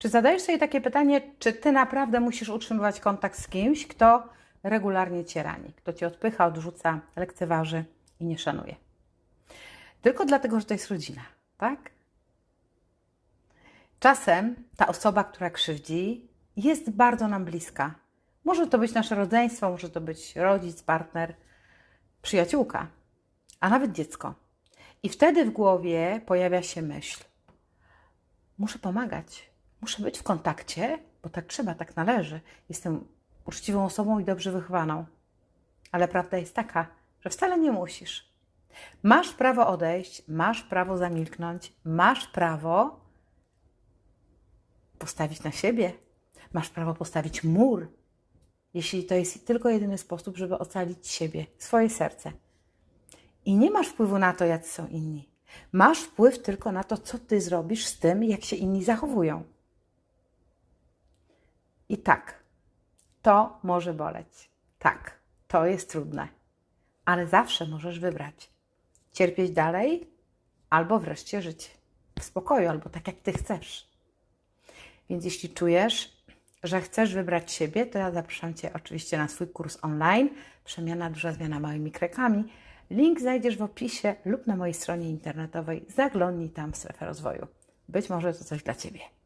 Czy zadajesz sobie takie pytanie, czy ty naprawdę musisz utrzymywać kontakt z kimś, kto regularnie cię rani, kto cię odpycha, odrzuca, lekceważy i nie szanuje? Tylko dlatego, że to jest rodzina, tak? Czasem ta osoba, która krzywdzi, jest bardzo nam bliska. Może to być nasze rodzeństwo, może to być rodzic, partner, przyjaciółka, a nawet dziecko. I wtedy w głowie pojawia się myśl: muszę pomagać, muszę być w kontakcie, bo tak trzeba, tak należy. Jestem uczciwą osobą i dobrze wychowaną. Ale prawda jest taka, że wcale nie musisz. Masz prawo odejść, masz prawo zamilknąć, masz prawo postawić na siebie, masz prawo postawić mur, jeśli to jest tylko jedyny sposób, żeby ocalić siebie, swoje serce. I nie masz wpływu na to, jacy są inni. Masz wpływ tylko na to, co ty zrobisz z tym, jak się inni zachowują. I tak, to może boleć. Tak, to jest trudne. Ale zawsze możesz wybrać. Cierpieć dalej, albo wreszcie żyć w spokoju, albo tak, jak ty chcesz. Więc jeśli czujesz, że chcesz wybrać siebie, to ja zapraszam Cię oczywiście na swój kurs online Przemiana Duża Zmiana Małymi Krekami. Link znajdziesz w opisie lub na mojej stronie internetowej. Zaglądnij tam w strefę rozwoju. Być może to coś dla Ciebie.